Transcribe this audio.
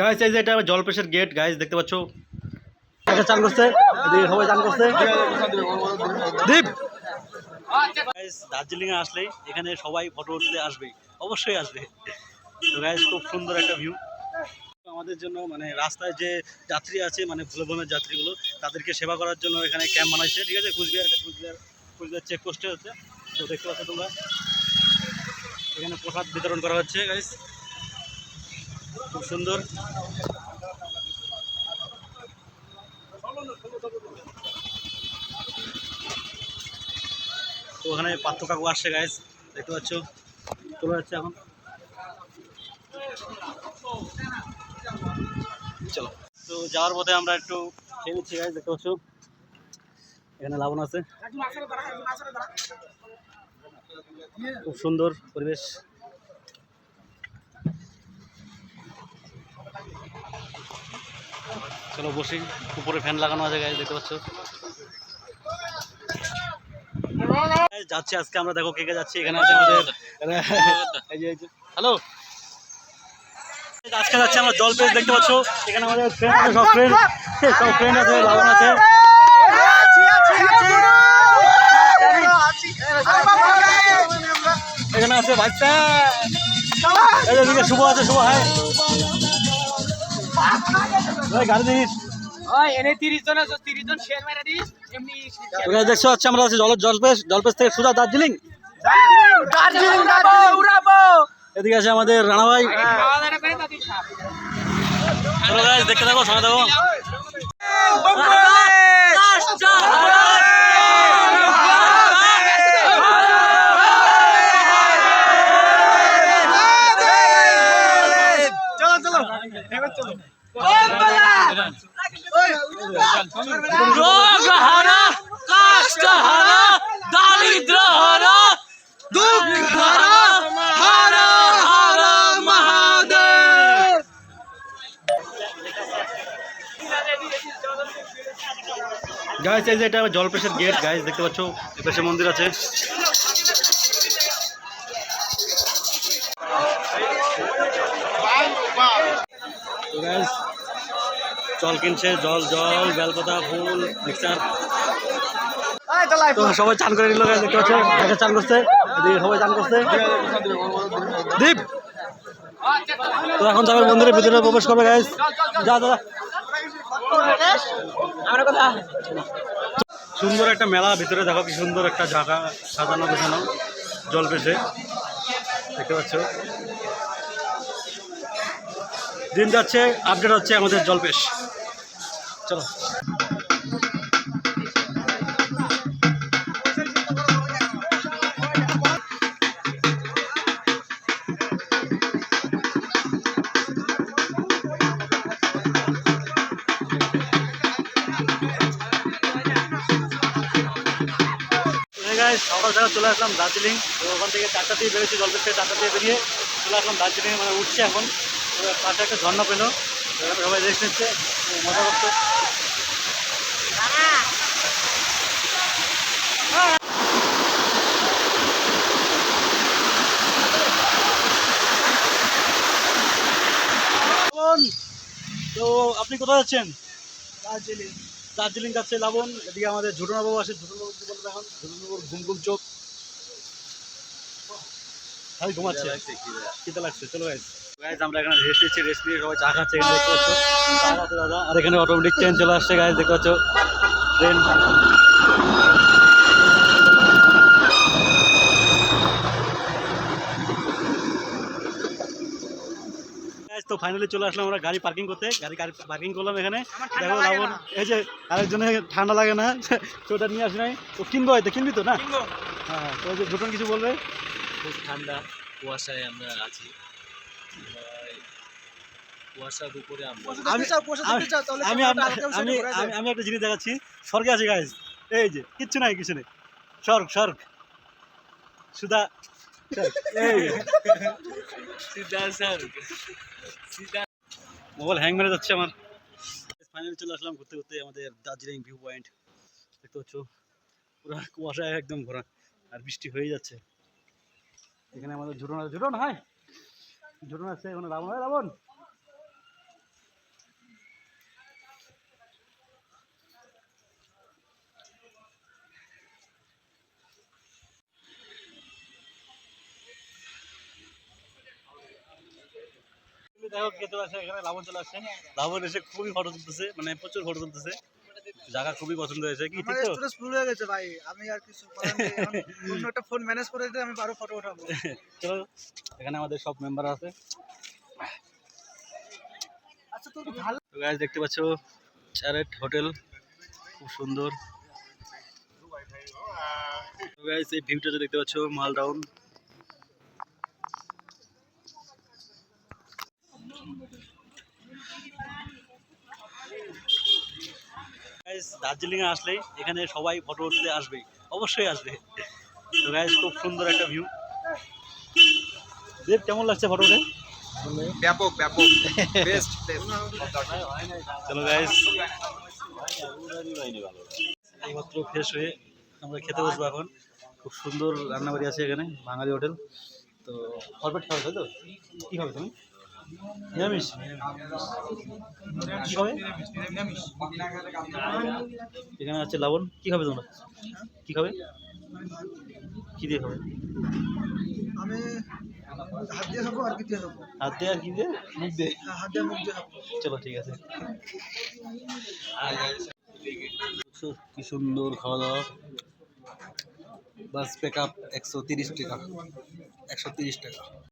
Guys এই যে এটা জলপেশের গেট গাইস দেখতে পাচ্ছ? চান করছে? সবাই চান করছে। দীপ! দার্জিলিং এ আসলেই এখানে সবাই ফটো উঠতে আসবে অবশ্যই আসবে। তো গাইস খুব সুন্দর একটা ভিউ আমাদের জন্য মানে রাস্তায় যে যাত্রী আছে মানে ভুলভ্রমের যাত্রীগুলো, তাদেরকে সেবা করার জন্য এখানে ক্যাম্প বানাইছে। ঠিক আছে? কুচবিহার এটা কুচবিহার কুচবিহার চেকপোস্টে হচ্ছে তো দেখতে পাচ্ছ তোমরা। এখানে প্রসাদ বিতরণ করা হচ্ছে গাইস খুব সুন্দর। তো ওখানে পাত্র কাকু আসছে গাইস দেখতে পাচ্ছ, চলে যাচ্ছে এখন। চলো। তো যাওয়ার পথে আমরা একটু খেয়ে নিচ্ছি গাইস দেখতে পাচ্ছ, এখানে লাবণ আছে। খুব সুন্দর পরিবেশ। চলো বসি। উপরে ফ্যান লাগানো আছে গাইস দেখতে পাচ্ছ? যাচ্ছি আজকে আমরা দেখো কে কে যাচ্ছি। এখানে আছে আমাদের হ্যালো আজকে যাচ্ছি আমরা জল পেজ দেখতে পাচ্ছ? এখানে আমাদের ফ্রেন্ড আছে সব ফ্রেন্ড সব ফ্রেন্ড আছে আছে। এখানে আছে বাচ্চা এই শুভ আছে শুভ হাই দেখছ হচ্ছে আমরা আছি জলপেশ জলপেশ থেকে সোজা দার্জিলিং। এদিকে আছে আমাদের রানা ভাই। guys, দেখতে থাকো শোনা থাকো। রোগ হারা কষ্ট হারা দারিদ্র হারা দুঃখ হারা হারা হারা মহাদেব। গাইস এই যে এটা জলপেশের গেট গাইস দেখতে পাচ্ছ? এপাশে মন্দির আছে। তো গাইস জল কিনছে জল জল বেলপাতা ফুল মিক্সার। তো সবাই চান করে নিল দেখতে পাচ্ছ একটা চান করছে সবাই চান করছে। দীপ! তো এখন যাবে মন্দিরের ভিতরে প্রবেশ করবে গাইস যা দাদা সুন্দর একটা মেলা ভিতরে দেখো কি সুন্দর একটা জায়গা সাজানো গোছানো জল পেশে দেখতে পাচ্ছ? দিন যাচ্ছে আপডেট হচ্ছে আমাদের জলপেশ চলো। সকাল সকাল চলে আসলাম দার্জিলিং, তো ওখান থেকে চারটা দিয়ে বেরিয়েছি জলপেশ থেকে চারটা দিয়ে বেরিয়ে চলে আসলাম দার্জিলিং মানে উঠছে এখন। পাশে একটা ঝর্ণা পেল। সবাই তো মজা করছে তো আপনি কোথায় যাচ্ছেন দার্জিলিং। দার্জিলিং যাচ্ছে লাবণ এদিকে আমাদের ঝুটনাবাবু আছে ঝুটনাবাবু কি বলবে এখন। ঝুটনাবাবুর ঘুম ঘুম চোখ। খালি ঘুমাচ্ছে। খিদে লাগছে চলো গাইজ গাইজ আমরা এখানে রেস্ট নিচ্ছি রেস্ট নিয়ে সবাই চা খাচ্ছে এখানে দেখতে পাচ্ছ। দাদা। আর এখানে অটোমেটিক ট্রেন চলে আসছে গাইজ দেখতে পাচ্ছ। ট্রেন তো ফাইনালি চলে আসলাম আমরা গাড়ি পার্কিং করতে। গাড়ি পার্কিং করলাম এখানে। দেখো লাবণ এই যে আরেকজনে ঠান্ডা লাগে না। সোয়েটার নিয়ে আসি নাই। তো কিনবো হয়তো কিনবি তো না? হ্যাঁ তো ওই যে দুটোন কিছু বলবে। খুব ঠান্ডা কুয়াশায় আমরা আছি। কুয়াশার উপরে আমরা আমি আমি- আমি আমি আমি আমি একটা জিনিস দেখাচ্ছি। স্বর্গে আছি গাইজ এই যে কিচ্ছু নাই কিছু নেই। স্বর্গ স্বর্গ। সুদা মোবাইল হ্যাং মেরে যাচ্ছে আমার। ফাইনালি চলে আসলাম ঘুরতে ঘুরতে আমাদের দার্জিলিং ভিউ পয়েন্ট দেখতে পাচ্ছ? পুরো কুয়াশায় একদম ঘোরা। আর বৃষ্টি হয়ে যাচ্ছে। এখানে আমাদের ঝুটন আছে ঝুটন হাই। ঝুটন আছে, এখানে রাবণ হয় রাবণ। দেখো কেতু আছে এখানে লাবণ চলে আসছে লাবণ এসে খুবই ফটো তুলতেছে মানে প্রচুর ফটো তুলতেছে। জায়গা খুবই পছন্দ হয়েছে কি ঠিক তো? স্টোরেজ ফুল হয়ে গেছে ভাই। আমি আর কিছু অন্য একটা ফোন ম্যানেজ করে দিতে আমি আরও ফটো উঠাবো। চলো এখানে আমাদের সব মেম্বার আছে। আচ্ছা তো ভালো তো গাইজ দেখতে পাচ্ছো চ্যারেট হোটেল খুব সুন্দর। তো গাইজ এই ভিউটা যে দেখতে পাচ্ছ মাল ডাউন গাইজ দার্জিলিং এ আসলেই এখানে সবাই ফটো উঠতে আসবে অবশ্যই আসবে। তো গাইজ খুব সুন্দর একটা ভিউ দেব কেমন লাগছে ফটো উঠে ব্যাপক ব্যাপক। বেস্ট চলো গাইস এইমাত্র ফ্রেশ হয়ে আমরা খেতে বসবো এখন। খুব সুন্দর রান্নাবাড়ি আছে এখানে বাঙালি হোটেল। তো ফরমেট খাবে তাই তো? কী খাবে তুমি? নিরামিষ? কী এখানে আছে লবণ। কী খাবে তোমরা? কী খাবে? কী দিয়ে খাবে? আমি হাত দিয়ে খাব আর কি দিয়ে খাব? হাত দিয়ে আর কী দিয়ে? মুখ দিয়ে? হ্যাঁ, হাত দিয়ে মুখ দিয়ে চলো ঠিক আছে। কি সুন্দর খাওয়া দাওয়া বাস পিক আপ একশো তিরিশ টাকা। একশো তিরিশ টাকা।